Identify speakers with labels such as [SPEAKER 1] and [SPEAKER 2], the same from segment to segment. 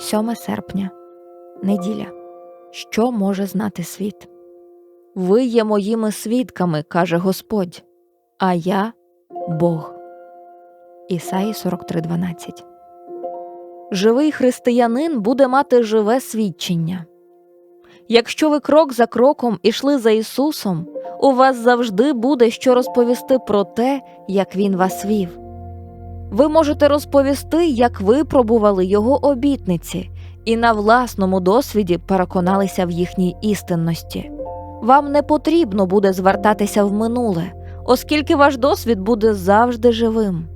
[SPEAKER 1] 7 серпня, неділя. Що може знати світ? Ви є моїми свідками, каже Господь, а я Бог. Ісаї 43.12 Живий християнин буде мати живе свідчення. Якщо ви крок за кроком ішли за Ісусом, у вас завжди буде що розповісти про те, як Він вас вів. Ви можете розповісти, як ви пробували Його обітниці і на власному досвіді переконалися в їхній істинності. Вам не потрібно буде звертатися в минуле, оскільки ваш досвід буде завжди живим.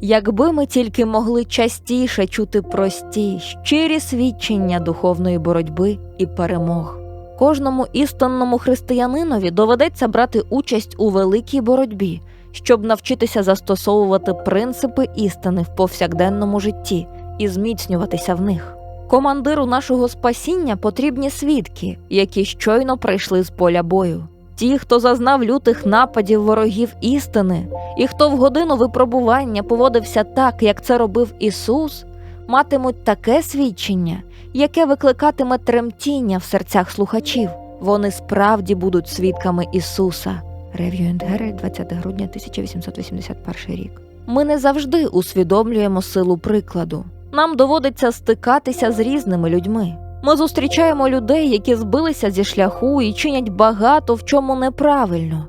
[SPEAKER 1] Якби ми тільки могли частіше чути прості, щирі свідчення духовної боротьби і перемог. Кожному істинному християнинові доведеться брати участь у великій боротьбі, щоб навчитися застосовувати принципи істини в повсякденному житті і зміцнюватися в них. Командиру нашого спасіння потрібні свідки, які щойно прийшли з поля бою. Ті, хто зазнав лютих нападів ворогів істини, і хто в годину випробування поводився так, як це робив Ісус, матимуть таке свідчення, яке викликатиме тремтіння в серцях слухачів. Вони справді будуть свідками Ісуса. And Herald, 20 грудня 1881 рік. Ми не завжди усвідомлюємо силу прикладу. Нам доводиться стикатися з різними людьми. Ми зустрічаємо людей, які збилися зі шляху і чинять багато в чому неправильно.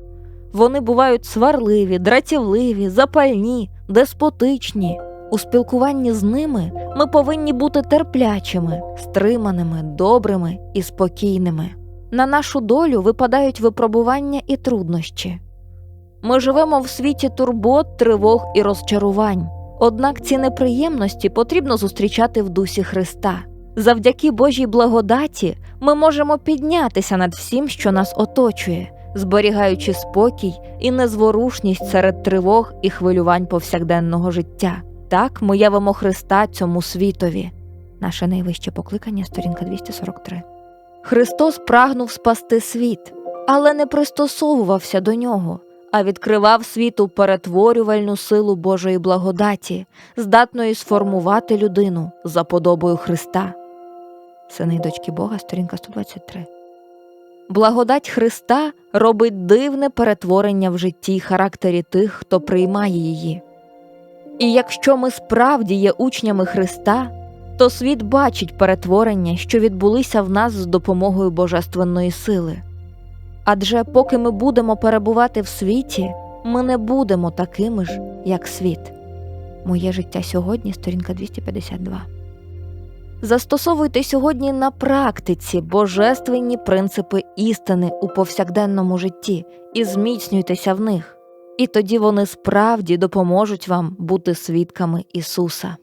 [SPEAKER 1] Вони бувають сварливі, дратівливі, запальні, деспотичні. У спілкуванні з ними ми повинні бути терплячими, стриманими, добрими і спокійними. На нашу долю випадають випробування і труднощі. Ми живемо в світі турбот, тривог і розчарувань. Однак ці неприємності потрібно зустрічати в дусі Христа. Завдяки Божій благодаті ми можемо піднятися над всім, що нас оточує, зберігаючи спокій і незворушність серед тривог і хвилювань повсякденного життя. Так ми явимо Христа цьому світові. Наше найвище покликання, сторінка 243. Христос прагнув спасти світ, але не пристосовувався до нього, а відкривав світу перетворювальну силу Божої благодаті, здатної сформувати людину за подобою Христа. Сини дочки Бога, сторінка 123. Благодать Христа робить дивне перетворення в житті й характері тих, хто приймає її. І якщо ми справді є учнями Христа, то світ бачить перетворення, що відбулися в нас з допомогою божественної сили. Адже поки ми будемо перебувати в світі, ми не будемо такими ж, як світ. Моє життя сьогодні, сторінка 252. Застосовуйте сьогодні на практиці божественні принципи істини у повсякденному житті і зміцнюйтеся в них. І тоді вони справді допоможуть вам бути свідками Ісуса.